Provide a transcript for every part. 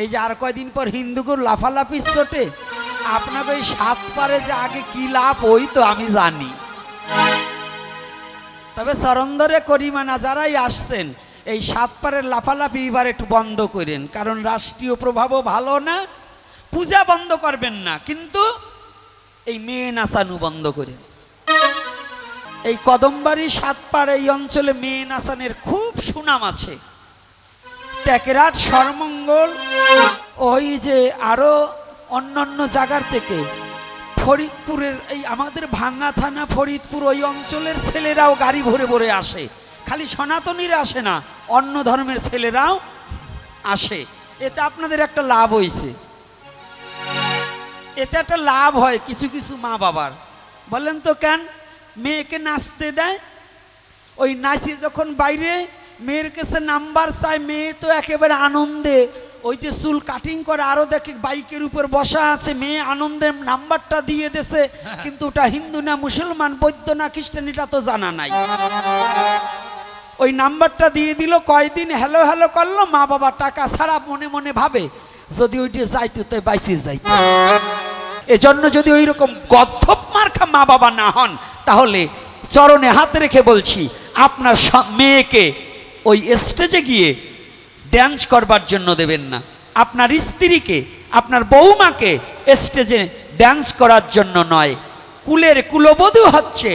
এই যে আর কয়দিন পর হিন্দুকুর লাফালাফি চোটে, আপনাকে ওই সাত পারে যে আগে কি লাভ ওই তো আমি জানি। তবে সরন্দরে করিমানা যারাই আসছেন, এই সাত পারের লাফালাফি এবার একটু বন্ধ করেন, কারণ রাষ্ট্রীয় প্রভাবও ভালো না, পূজা বন্ধ করবেন না, কিন্তু এই মেয়ে নাচানু বন্ধ করেন। এই কদমবাড়ি সাতপাড় এই অঞ্চলে মেয়ে নাচানের খুব সুনাম আছে। টেকেরাট সরমঙ্গল, ওই যে আরও অন্যান্য জায়গার থেকে। ফরিদপুরের এই আমাদের ভাঙ্গা থানা ফরিদপুর, ওই অঞ্চলের ছেলেরাও গাড়ি ভরে ভরে আসে। খালি সনাতনীরা আসে না, অন্য ধর্মের ছেলেরাও আসে। এতে আপনাদের একটা লাভ হয়েছে এতে একটা লাভ হয় কিছু কিছু মা বাবার। বলেন তো কেন? মেয়েকে নাচতে দেয়, ওই নাচি যখন বাইরে মেয়ের কাছে নাম্বার চায় মেয়ে তো একেবারে আনন্দে। ওই যে চুল কাটিং করে, আরও দেখে বাইকের উপর বসা আছে, মেয়ে আনন্দে নাম্বারটা দিয়ে দেছে কিন্তু ওটা হিন্দু না মুসলমান বৈদ্য না খ্রিস্টান, এটা তো জানা নাই। ওই নাম্বারটা দিয়ে দিল, কয়দিন হ্যালো হ্যালো করল, মা বাবা টাকা ছাড়া মনে মনে ভাবে, যদি ওইটা যাইতো তো বাইসে যাইতো। এজন্য যদি ওই রকম গদ্ধপ মার্খা মা বাবা না হন, তাহলে চরণে হাত রেখে বলছি, আপনার মেয়েকে ওই স্টেজে গিয়ে ড্যান্স করবার জন্য দেবেন না। আপনার স্ত্রীকে আপনার বৌমাকে স্টেজে ড্যান্স করার জন্য নয়। কুলের কুলবধূ হচ্ছে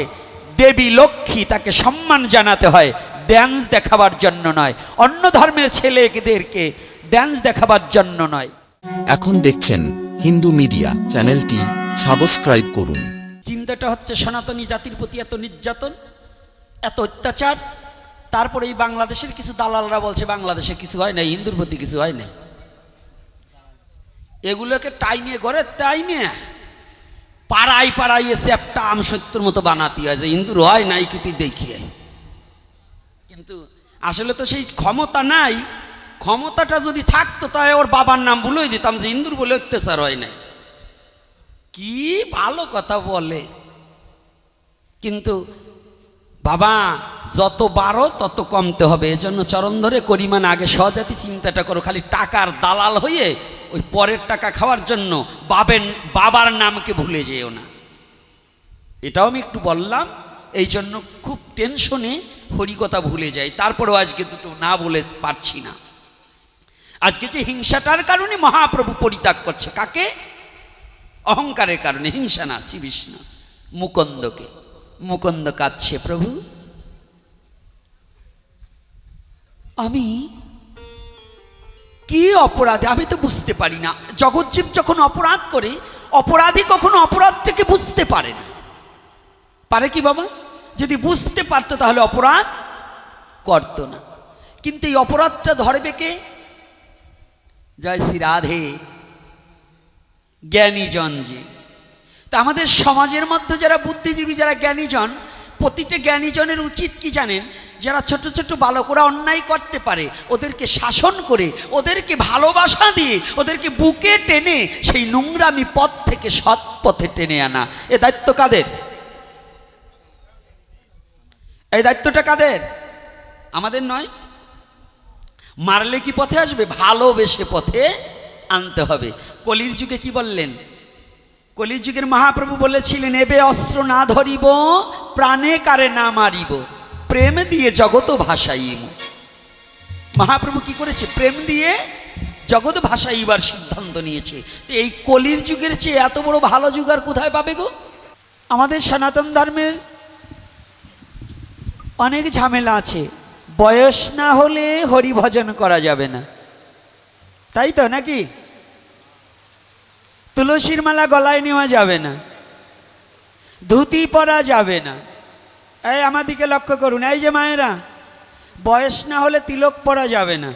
দেবী লক্ষ্মী তাকে সম্মান জানাতে হয় ড্যান্স দেখাবার জন্য নয়। অন্য ধর্মের ছেলেদেরকে ড্যান্স দেখাবার জন্য নয়। এখন দেখছেন হিন্দু মিডিয়া চ্যানেলটি সাবস্ক্রাইব করুন। চিন্তাটা হচ্ছে সনাতনী জাতির প্রতি এত নির্যাতন এত অত্যাচার তারপরে এই বাংলাদেশের কিছু দালালরা বলছে, বাংলাদেশে কিছু হয় না হিন্দুর প্রতি কিছু হয় না এগুলোকে টাইনে করে টাইনে পাড়াই পাড়াই এসে একটা আম সত্যর মতো বানাতে হয় যে হিন্দুর হয় নাই কিছু দেখিয়ে। কিন্তু আসলে তো সেই ক্ষমতা নাই। ক্ষমতাটা যদি থাকতো তাই ওর বাবার নাম ভুলেই দিতাম যে হিন্দুর বলে অত্যাচার হয় নাই। কি ভালো কথা বলে। কিন্তু বাবা, যত বারো, তত কমতে হবে। এজন্য চরণ ধরে করিমান আগে সহজাতি চিন্তাটা করো, খালি টাকার দালাল হয়ে ওই পরের টাকা খাওয়ার জন্য বাবেন, বাবার নামকে ভুলে যেও না। এটাও আমি একটু বললাম, এই জন্য খুব টেনশনে হরিকথা ভুলে যাই। তারপরেও আজকে দুটো না বলে পারছি না। আজকে যে হিংসাটার কারণে মহাপ্রভু পরিত্যাগ করছে, কাকে? অহংকারের কারণে, হিংসা না চিবিস না মুকন্দকে। মুকন্দ কাঁদছে, প্রভু। আমি কি অপরাধে? আমি তো বুঝতে পারি না। জগজ্জীব যখন অপরাধ করে, অপরাধী কখনো অপরাধটাকে বুঝতে পারে না। পারে কি বাবা? যদি বুঝতে পারতো তাহলে অপরাধ করতো না। কিন্তু এই অপরাধটা ধরবে কে? জয় শ্রী রাধে। জ্ঞানীজন যে তা আমাদের সমাজের মধ্যে যারা বুদ্ধিজীবী, যারা জ্ঞানীজন, প্রতিটা জ্ঞানীজনের উচিত কি জানেন? যারা ছোট ছোট বালকরা অন্যায় করতে পারে, ওদেরকে শাসন করে, ওদেরকে ভালোবাসা দিয়ে, ওদেরকে বুকে টেনে সেই নোংরামি পথ থেকে সৎ পথে টেনে আনা। এ দায়িত্ব কাদের? এই দায়িত্বটা কাদের? আমাদের নয়। মারলে কি পথে আসবে? ভালোবেসে পথে আনতে হবে। কলির যুগে কি বললেন? কলির যুগের মহাপ্রভু বলেছিলেন, এবে অস্ত্র না ধরিব, প্রাণে কারে না মারিব, প্রেম দিয়ে জগত ভাসাইম। মহাপ্রভু কি করেছে? প্রেম দিয়ে জগৎ ভাসাইবার সিদ্ধান্ত নিয়েছে। এই কলির যুগের চেয়ে এত বড় ভালো যুগ আর কোথায় পাবে গো? আমাদের সনাতন ধর্মের অনেক ঝামেলা আছে। বয়স না হলে হরিভজন করা যাবে না। তাই তো নাকি? তুলসীর মালা গলায় নেওয়া যাবে না। ধুতি পরা যাবে না। এই আমার দিকে লক্ষ্য করুন। এই যে মায়েরা, বয়স না হলে তিলক পরা যাবে না।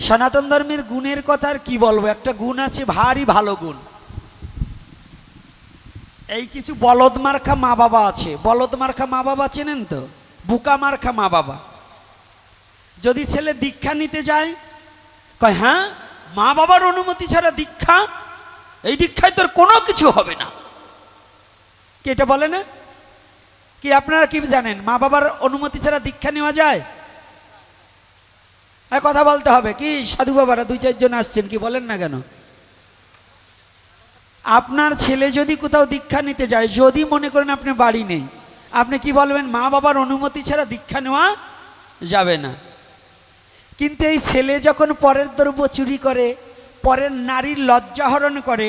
সনাতন ধর্মের গুণের কথা আর কি বলব? একটা গুণ আছে, ভারী ভালো গুণ। এই কিছু বলদ মার্খা মা বাবা আছে। বলদ মার্খা মা বাবা চেনেন তো? বুকা মার্খা মা বাবা। যদি ছেলে দীক্ষা নিতে যায়, কয় হ্যাঁ? মা বাবার অনুমতি ছাড়া দীক্ষা, এই দীক্ষায় তোর কোনো কিছু হবে না। কি এটা বলে না? কি আপনারা কি জানেন, মা বাবার অনুমতি ছাড়া দীক্ষা নেওয়া যায়? এই কথা বলতে হবে। কি, সাধু বাবারা দুই চারজন আসছেন, কি বলেন না কেন? আপনার ছেলে যদি কোথাও দীক্ষা নিতে যায়, যদি মনে করেন আপনি বাড়ি নেই, আপনি কি বলবেন, মা বাবার অনুমতি ছাড়া দীক্ষা নেওয়া যাবে না? কিন্তু এই ছেলে যখন পরের দ্রব্য চুরি করে, পরের নারীর লজ্জাহরণ করে,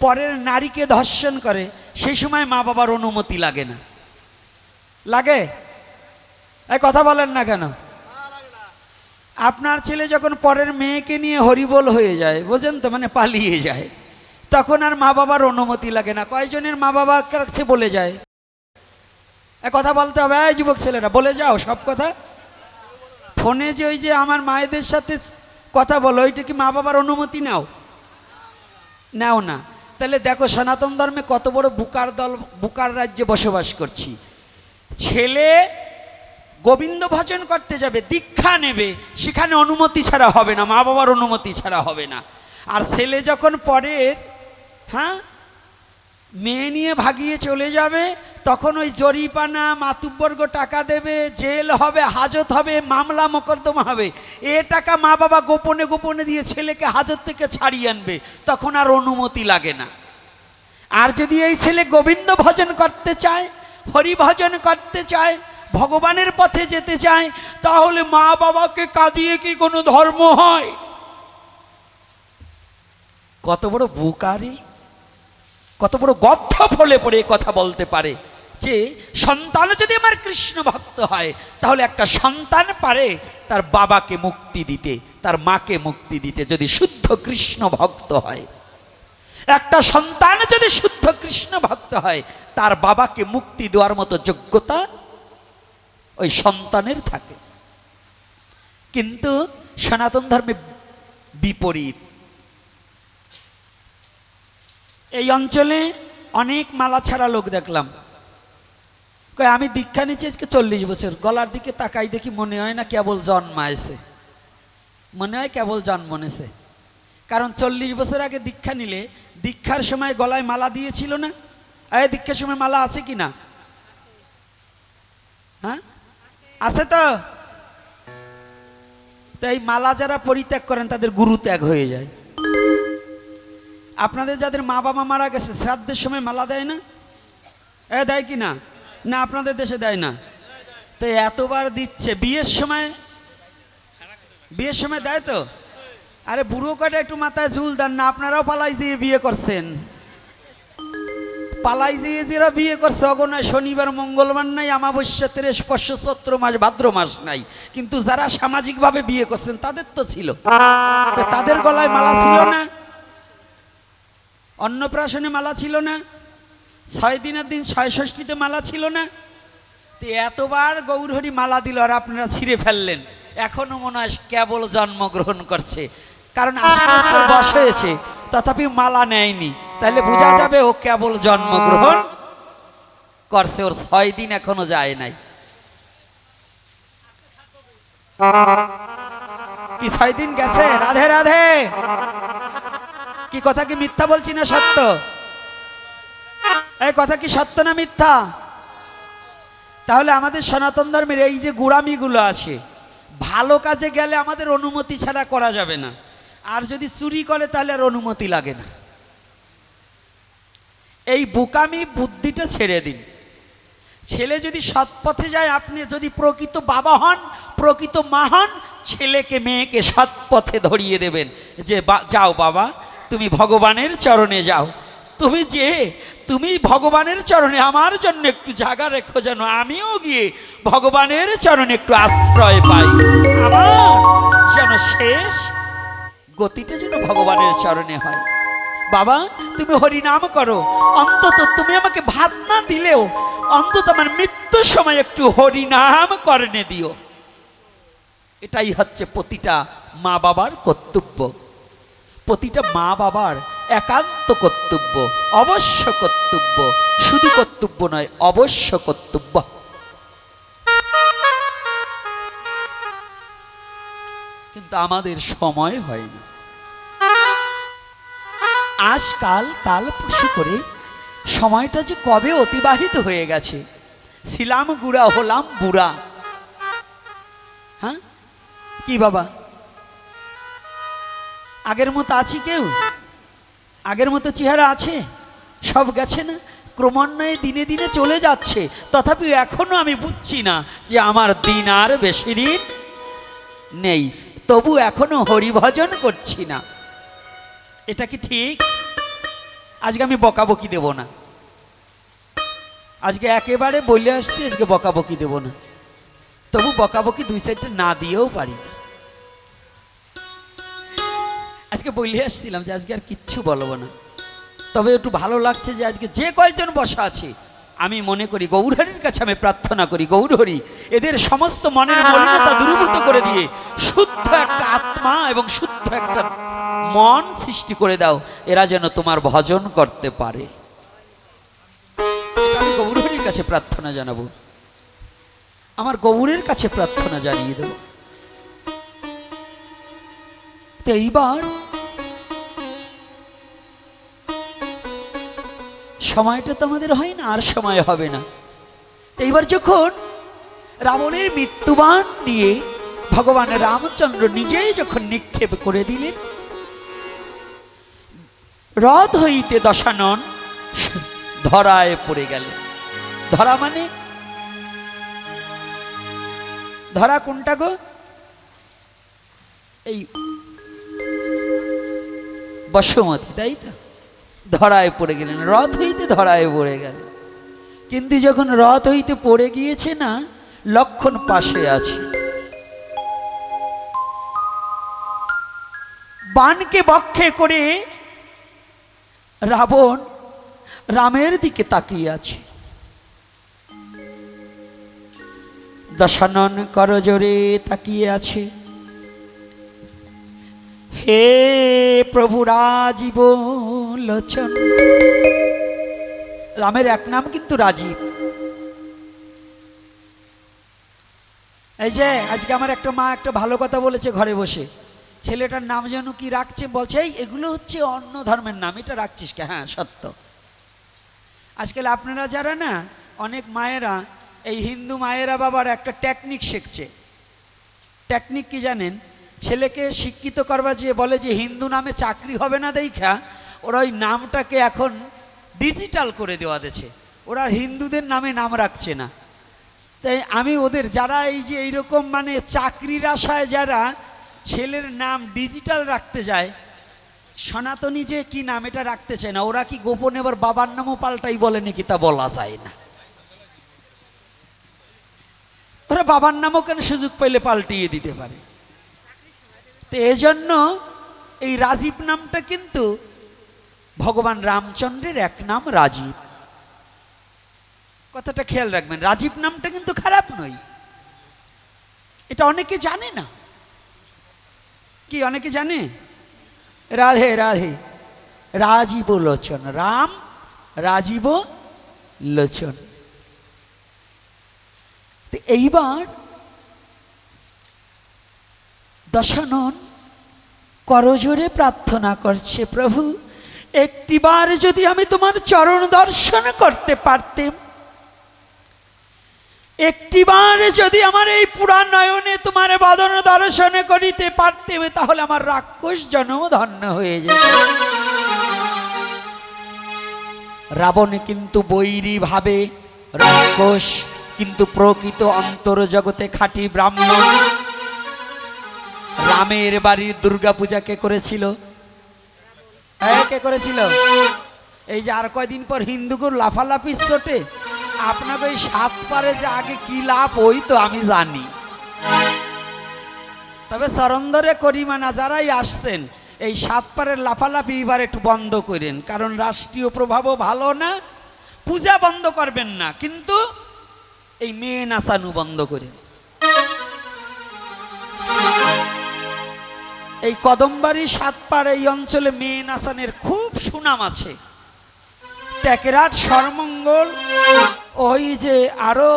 পরের নারীকে ধর্ষণ করে, সেই সময় মা বাবার অনুমতি লাগে না। লাগে? এই কথা বলেন না কেন? আপনার ছেলে যখন পরের মেয়েকে নিয়ে হরিবোল হয়ে যায়, বোঝেন তো মানে পালিয়ে যায়, তখন আর মা বাবার অনুমতি লাগে না। কয়জনের মা বাবার কাছে বলে যায়? এ কথা বলতে হবে যুবক ছেলেরা, বলে যাও সব কথা। ফোনে যে ওই যে আমার মায়েদের সাথে কথা বলো, ওইটা কি মা বাবার অনুমতি নাও? নাও না। তাহলে দেখো সনাতন ধর্মে কত বড় বুকার দল, বুকার রাজ্যে বসবাস করছি। ছেলে গোবিন্দ ভজন করতে যাবে, দীক্ষা নেবে, সেখানে অনুমতি ছাড়া হবে না, মা বাবার অনুমতি ছাড়া হবে না। আর ছেলে যখন পরের হ্যাঁ মেয়ে নিয়ে ভাগিয়ে চলে যাবে, তখন ওই জরিপানা মাতুব্বর্গ টাকা দেবে, জেল হবে, হাজত হবে, মামলা মোকদ্দমা হবে। এ টাকা মা বাবা গোপনে গোপনে দিয়ে ছেলেকে হাজত থেকে ছাড়িয়ে আনবে, তখন আর অনুমতি লাগে না। আর যদি এই ছেলে গোবিন্দ ভজন করতে চায় হরি ভজন করতে চায়, ভগবানের পথে যেতে চায়, তাহলে মা বাবাকে কাঁদিয়ে কি কোনো ধর্ম হয়? কত বড় বুকারি। কত বড় গর্থ ফলে পড়ে কথা বলতে পারে যে সন্তান যদি আমার কৃষ্ণ ভক্ত হয়, তাহলে একটা সন্তান পারে তার বাবাকে মুক্তি দিতে, তার মাকে মুক্তি দিতে যদি শুদ্ধ কৃষ্ণ ভক্ত হয়। একটা সন্তান যদি শুদ্ধ কৃষ্ণ ভক্ত হয়, তার বাবাকে মুক্তি দেওয়ার মতো যোগ্যতা ওই সন্তানের থাকে। কিন্তু সনাতন ধর্মে বিপরীত। এই অঞ্চলে অনেক মালা ছাড়া লোক দেখলাম। কয়, আমি দীক্ষা নিচ্ছি আজকে চল্লিশ বছর। গলার দিকে তাকাই দেখি মনে হয় না কেবল জন্মায়ছে মনে হয় কেবল জন্ম নেছে। কারণ চল্লিশ বছর আগে দীক্ষা নিলে দীক্ষার সময় গলায় মালা দিয়েছিল না? এই দীক্ষার সময় মালা আছে কি না? হ্যাঁ? আছে তো? তাই মালা যারা পরিত্যাগ করেন, তাদের গুরু ত্যাগ হয়ে যায়। আপনাদের যাদের মা বাবা মারা গেছে, শ্রাদ্ধের সময় মালা দেয় না? এ, দেয় কি না? না, আপনাদের দেশে দেয় না। তো এতবার দিচ্ছে। বিয়ের সময়? বিয়ের সময় দেয় তো? আরে, বুড়ো কটা একটু মাথায় ঝুল দেন না, আপনারাও পালাই দিয়ে বিয়ে করছেন। পালাই দিয়ে যারা বিয়ে করছে অগনায় শনিবার, মঙ্গলবার নাই আমাবস্যা তেরেশ পশ্চ চৈত্র মাস, ভাদ্র মাস নাই। কিন্তু যারা সামাজিকভাবে বিয়ে করছেন, তাদের তো ছিল। তাদের গলায় মালা ছিল না? অন্নপ্রাশনে মালা ছিল না, ছয় দিনের দিন ছয় ষষ্ঠীতে মালা ছিল না। তো এতবার গৌরহরি মালা দিল আর আপনারা ছিঁড়ে ফেললেন। এখনও মনে হয় কেবল জন্মগ্রহণ করছে। কারণ আশি বয়স হয়েছে, তথাপি মালা নেয়নি। তাহলে বোঝা যাবে ও কেবল জন্মগ্রহণ করছে, ওর ছয় দিন এখনও যায় নাই। কি ছয় দিন গেছে? রাধে রাধে! কি কথা কি মিথ্যা বলছি না সত্য? এই কথা কি সত্য না মিথ্যা? তাহলে আমাদের সনাতন ধর্মের এই যে গুড়ামিগুলো আছে, ভালো কাজে গেলে আমাদের অনুমতি ছাড়া করা যাবে না। আর যদি চুরি করে তাহলে আর অনুমতি লাগে না। এই বোকামি বুদ্ধিটা ছেড়ে দিন। ছেলে যদি সৎ পথে যায়, আপনি যদি প্রকৃত বাবা হন, প্রকৃত মা হন, ছেলেকে মেয়েকে সৎ পথে ধরিয়ে দেবেন। যে যাও বাবা তুমি ভগবানের চরণে যাও। তুমি যে, তুমি ভগবানের চরণে আমার জন্য একটু জায়গা রেখো যেন আমিও গিয়ে ভগবানের চরণে একটু আশ্রয় পাই। আমার যেন শেষ গতিটা যেন ভগবানের চরণে হয়। বাবা, তুমি হরিনাম করো। অন্তত তুমি আমাকে ভাত না দিলেও অন্তত আমার মৃত্যুর সময় একটু হরিনাম করনে দিও। এটাই হচ্ছে প্রতিটা মা বাবার কর্তব্য। প্রতিটা মা বাবার একান্ত কর্তব্য, অবশ্য কর্তব্য। শুধু কর্তব্য নয়, অবশ্য কর্তব্য। কিন্তু আমাদের সময় হয় না আজকাল কাল পশু করে সময়টা যে কবে অতিবাহিত হয়ে গেছে। ছিলাম গুড়া, হলাম বুড়া। হ্যাঁ? কি বাবা? আগের মতো আছি কেউ? আগের মতো চেহারা আছে? সব গেছে না? ক্রমান্বয়ে দিনে দিনে চলে যাচ্ছে। তথাপি এখনও আমি বুঝছি না যে আমার দিন আর বেশি দিন নেই। তবু এখনও হরিভজন করছি না। এটা কি ঠিক? আজকে আমি বকাবকি দেব না। আজকে একেবারে বলে আসতে আজকে বকাবকি দেব না। তবু বকাবকি দুই সাইডে না দিয়েও পারি না আজকে বলে আসছিলাম যে আজকে আর কিচ্ছু বলব না। তবে একটু ভালো লাগছে যে আজকে যে কয়েকজন বসা আছে, আমি মনে করি গৌরহরির কাছে আমি প্রার্থনা করি, গৌরহরি, এদের সমস্ত মনের মলিনতা দূরীভূত করে দিয়ে শুদ্ধ একটা আত্মা এবং শুদ্ধ একটা মন সৃষ্টি করে দাও, এরা যেন তোমার ভজন করতে পারে। আমি গৌরহরির কাছে প্রার্থনা জানাব। আমার গৌরের কাছে প্রার্থনা জানিয়ে দেব। এইবার সময়টা তো আমাদের হয় না, আর সময় হবে না। এইবার যখন রাবণের মৃত্যুবান নিয়ে ভগবান রামচন্দ্র নিজেই যখন নিক্ষেপ করে দিলেন, রথ হইতে দশানন ধরায় পড়ে গেল। ধরা মানে? ধরা কোনটা গো? এই বসমতি, তাই তো? ধরায় পড়ে গেলেন, রথ হইতে ধরায় পড়ে গেল। কিন্তু যখন রথ হইতে পড়ে গিয়েছে না, লক্ষণ পাশে আছে। বানকে বক্ষে করে রাবণ রামের দিকে তাকিয়ে আছে। দশানন করজোরে তাকিয়ে আছে। হে প্রভু রাজীব লোচন রামের এক নাম কিন্তু রাজীব। এই যে, আজকে আমার একটা মা একটা ভালো কথা বলেছে ঘরে বসে। ছেলেটার নাম যেন কি রাখছে বলছে এগুলো হচ্ছে অন্য ধর্মের নাম, এটা রাখছিস কে? হ্যাঁ সত্য। আজকাল আপনারা যারা না, অনেক মায়েরা, এই হিন্দু মায়েরা বাবার একটা টেকনিক শিখছে। টেকনিক কি জানেন? ছেলেকে শিক্ষিত করবা যে বলে যে হিন্দু নামে চাকরি হবে না দেখা, ওরা ওই নামটাকে এখন ডিজিটাল করে দেওয়া দিয়েছে। ওরা হিন্দুদের নামে নাম রাখছে না। তাই আমি ওদের যারা এই যে এইরকম মানে চাকরির আশায় যারা ছেলের নাম ডিজিটাল রাখতে যায়, সনাতনী যে কি নাম এটা রাখতে চায় না, ওরা কি গোপনে আবার বাবার নামও পাল্টাই বলে নাকি তা বলা যায় না। ওরা বাবার নামও কেন সুযোগ পাইলে পাল্টিয়ে দিতে পারে? তো এজন্য এই রাজীব নামটা কিন্তু ভগবান রামচন্দ্রের এক নাম রাজীব। কথাটা খেয়াল রাখবেন, রাজীব নামটা কিন্তু খারাপ নয়। এটা অনেকে জানে না। কি অনেকে জানে? রাধে রাধে। রাজীব লোচন রাম রাজীব লোচন এইবার দশানন করজোরে প্রার্থনা করছে, প্রভু, একটিবার যদি আমি তোমার চরণ দর্শন করতে পারতেম, একটিবার যদি আমার এই পুরাণ নয়নে তোমার বদন দর্শন করিতে পারতেম, তাহলে আমার রাক্ষস জন্ম ধন্য হয়ে যেত। রাবণ কিন্তু বৈরী ভাবে রাক্ষস, কিন্তু প্রকৃত অন্তর জগতে খাঁটি ব্রাহ্মণ। রামের বাড়ির দুর্গা পূজা কে করেছিল? হ্যাঁ কে করেছিল? এই যে আর কয়দিন পর হিন্দুকুর লাফালাফি চোটে আপনাকে ওই সাত পারে যে আগে কি লাভ ওই তো আমি জানি। তবে সরন্দরে করিমানা যারাই আসছেন, এই সাত পারের লাফালাফি এবার একটু বন্ধ করেন, কারণ রাষ্ট্রীয় প্রভাবও ভালো না, পূজা বন্ধ করবেন না, কিন্তু এই মেয়ে নাচানু বন্ধ করেন। এই কদমবাড়ি সাতপাড় এই অঞ্চলে মেয়ে নাচানের খুব সুনাম আছে। ট্যাকেরাট সরমঙ্গল ওই যে আরও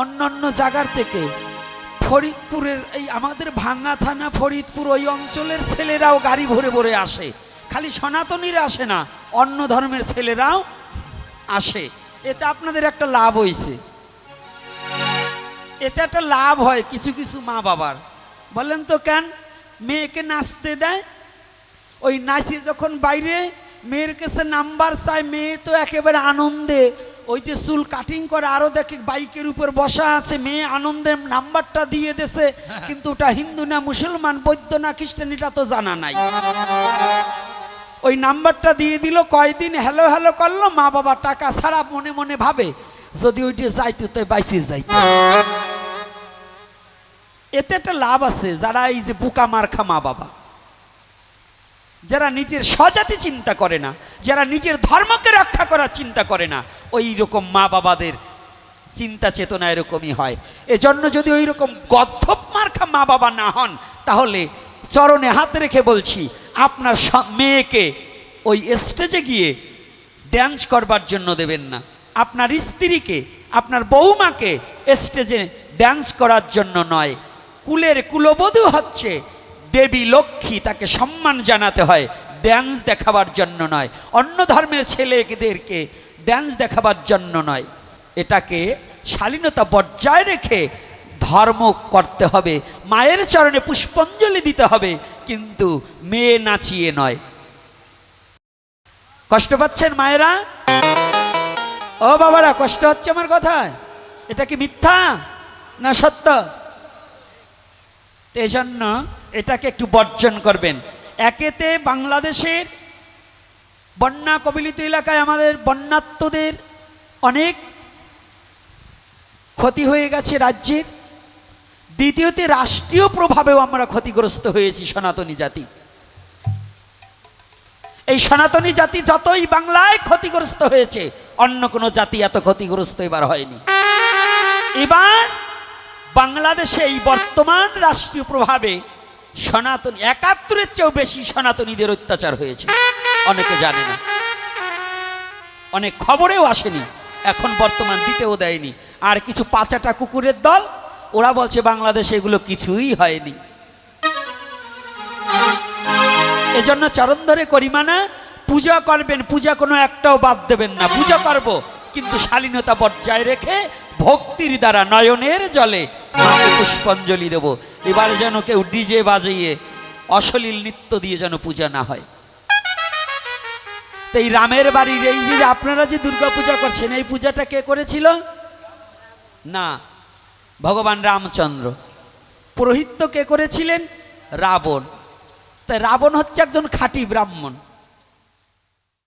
অন্যান্য জায়গার থেকে ফরিদপুরের এই আমাদের ভাঙ্গা থানা ফরিদপুর, ওই অঞ্চলের ছেলেরাও গাড়ি ভরে ভরে আসে। খালি সনাতনীরা আসে না, অন্য ধর্মের ছেলেরাও আসে। এতে আপনাদের একটা লাভ হয়েছে এতে একটা লাভ হয় কিছু কিছু মা বাবার বলেন তো কেন? মেয়েকে নাচতে দেয়। ওই নাচি যখন বাইরে, মেয়ের কাছে নাম্বার চায়, মেয়ে তো একেবারে আনন্দে। ওই যে চুল কাটিং করে, আরও দেখে বাইকের উপর বসা আছে, মেয়ে আনন্দে নাম্বারটা দিয়ে দেছে। কিন্তু ওটা হিন্দু না মুসলমান বৈদ্য না খ্রিস্টান, এটা তো জানা নাই। ওই নাম্বারটা দিয়ে দিল, কয়দিন হ্যালো হ্যালো করল, মা বাবা টাকা ছাড়া মনে মনে ভাবে, যদি ওইটি যাইতো তো বাইসে যাইতো। এতে একটা লাভ আছে, যারা এই যে বুকা মার্খা মা বাবা। যারা নিজের স্বজাতি চিন্তা করে না, যারা নিজের ধর্মকে রক্ষা করার চিন্তা করে না, ওই রকম মা বাবাদের চিন্তা চেতনা এরকমই হয়। এজন্য যদি ওই রকম গদ্ধপ মার্খা মা বাবা না হন, তাহলে চরণে হাত রেখে বলছি, আপনার মেয়েকে ওই স্টেজে গিয়ে ড্যান্স করবার জন্য দেবেন না। আপনার স্ত্রীকে, আপনার বৌমাকে স্টেজে ড্যান্স করার জন্য নয়। কুলের কুলবধূ হচ্ছে। দেবী লক্ষ্মী তাকে সম্মান জানাতে হয় ড্যান্স দেখাবার জন্য নয়। অন্য ধর্মের ছেলেদেরকে ড্যান্স দেখাবার জন্য নয়। এটাকে শালীনতা বজায় রেখে ধর্ম করতে হবে। মায়ের চরণে পুষ্পাঞ্জলি দিতে হবে, কিন্তু মেয়ে নাচিয়ে নয়। কষ্ট পাচ্ছেন মায়েরা? ও বাবারা, কষ্ট হচ্ছে আমার কথায়? এটা কি মিথ্যা না সত্য? তো এই জন্য এটাকে একটু বর্জন করবেন। একেতে বাংলাদেশের বন্যা কবিলিত এলাকায় আমাদের বন্যাত্মদের অনেক ক্ষতি হয়ে গেছে রাজ্যের। দ্বিতীয়তে, রাষ্ট্রীয় প্রভাবেও আমরা ক্ষতিগ্রস্ত হয়েছি সনাতনী জাতি। এই সনাতনী জাতি যতই বাংলায় ক্ষতিগ্রস্ত হয়েছে, অন্য কোনো জাতি এত ক্ষতিগ্রস্ত এবার হয়নি। এবার বাংলাদেশে এই বর্তমান রাষ্ট্রীয় প্রভাবে সনাতন, একাত্তরের চেয়েও বেশি সনাতনীদের অত্যাচার হয়েছে। অনেকে জানে না। অনেক খবরেও আসেনি। এখন বর্তমান দিতেও দেয়নি। আর কিছু পাচাটা কুকুরের দল, ওরা বলছে বাংলাদেশে এগুলো কিছুই হয়নি। এজন্য চরণ ধরে করিমানা পূজা করবেন, পূজা কোনো একটাও বাদ দেবেন না। পূজা করব, কিন্তু শালীনতা বজায় রেখে ভক্তির দ্বারা নয়নের জলে পুষ্পাঞ্জলি দেব। এবার যেন কেউ ডিজে বাজিয়ে অশ্লীল নৃত্য দিয়ে যেন পূজা না হয়। এই রামের বাড়ির এই যে আপনারা যে দুর্গা পূজা করছেন, এই পূজাটা কে করেছিল? না, ভগবান রামচন্দ্র। পুরোহিত কে করেছিলেন? রাবণ। তাই রাবণ হচ্ছে একজন খাঁটি ব্রাহ্মণ।